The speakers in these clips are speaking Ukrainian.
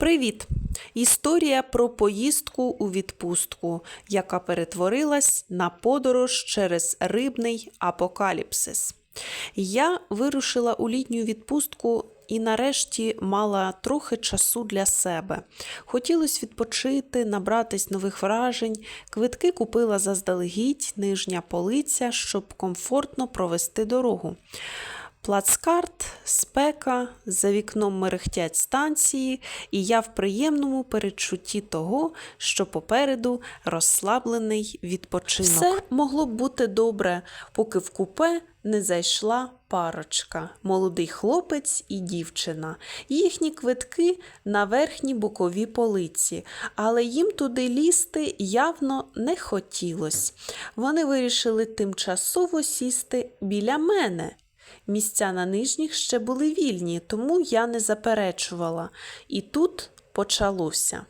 Привіт! Історія про поїздку у відпустку, яка перетворилась на подорож через рибний апокаліпсис. Я вирушила у літню відпустку і нарешті мала трохи часу для себе. Хотілося відпочити, набратись нових вражень. Квитки купила заздалегідь, нижня полиця, щоб комфортно провести дорогу. Плацкарт, спека, за вікном мерехтять станції, і я в приємному передчутті того, що попереду розслаблений відпочинок. Все могло б бути добре, поки в купе не зайшла парочка, молодий хлопець і дівчина. Їхні квитки на верхній боковій полиці, але їм туди лізти явно не хотілось. Вони вирішили тимчасово сісти біля мене. Місця на нижніх ще були вільні, тому я не заперечувала. І тут почалося.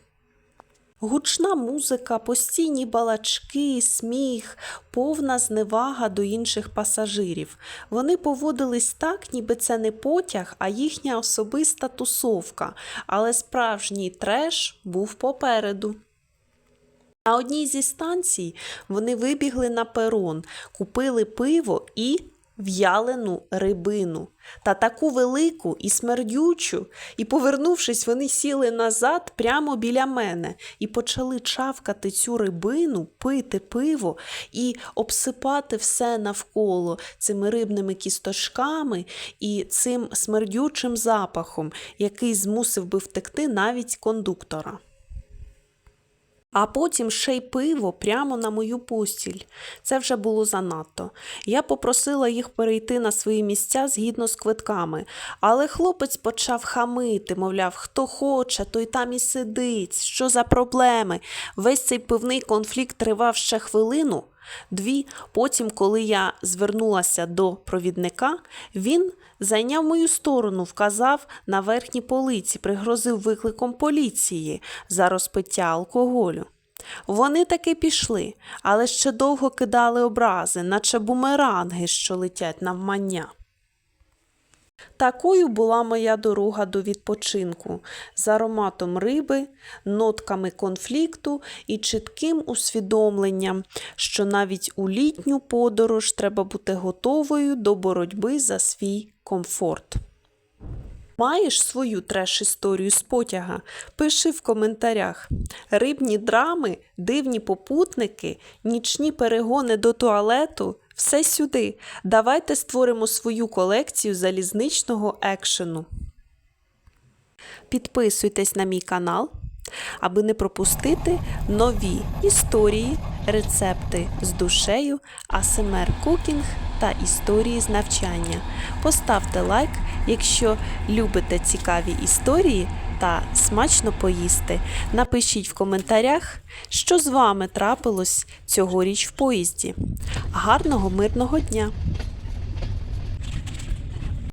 Гучна музика, постійні балачки, сміх, повна зневага до інших пасажирів. Вони поводились так, ніби це не потяг, а їхня особиста тусовка, але справжній треш був попереду. На одній зі станцій вони вибігли на перон, купили пиво і в'ялену рибину. Та таку велику і смердючу, і, повернувшись, вони сіли назад прямо біля мене і почали чавкати цю рибину, пити пиво і обсипати все навколо цими рибними кісточками і цим смердючим запахом, який змусив би втекти навіть кондуктора. А потім ще й пиво прямо на мою постіль. Це вже було занадто. Я попросила їх перейти на свої місця згідно з квитками, але хлопець почав хамити, мовляв, хто хоче, той там і сидить. Що за проблеми? Весь цей пивний конфлікт тривав ще хвилину. Дві, потім, коли я звернулася до провідника, він зайняв мою сторону, вказав на верхні полиці, пригрозив викликом поліції за розпиття алкоголю. Вони таки пішли, але ще довго кидали образи, наче бумеранги, що летять навмання. Такою була моя дорога до відпочинку з ароматом риби, нотками конфлікту і чітким усвідомленням, що навіть у літню подорож треба бути готовою до боротьби за свій комфорт. Маєш свою треш-історію з потяга? Пиши в коментарях. Рибні драми, дивні попутники, нічні перегони до туалету все сюди. Давайте створимо свою колекцію залізничного екшену. Підписуйтесь на мій канал, аби не пропустити нові історії, рецепти з душею, АСМР кукінг та історії з навчання. Поставте лайк, якщо любите цікаві історії та смачно поїсти. Напишіть в коментарях, що з вами трапилось цьогоріч в поїзді. Гарного мирного дня!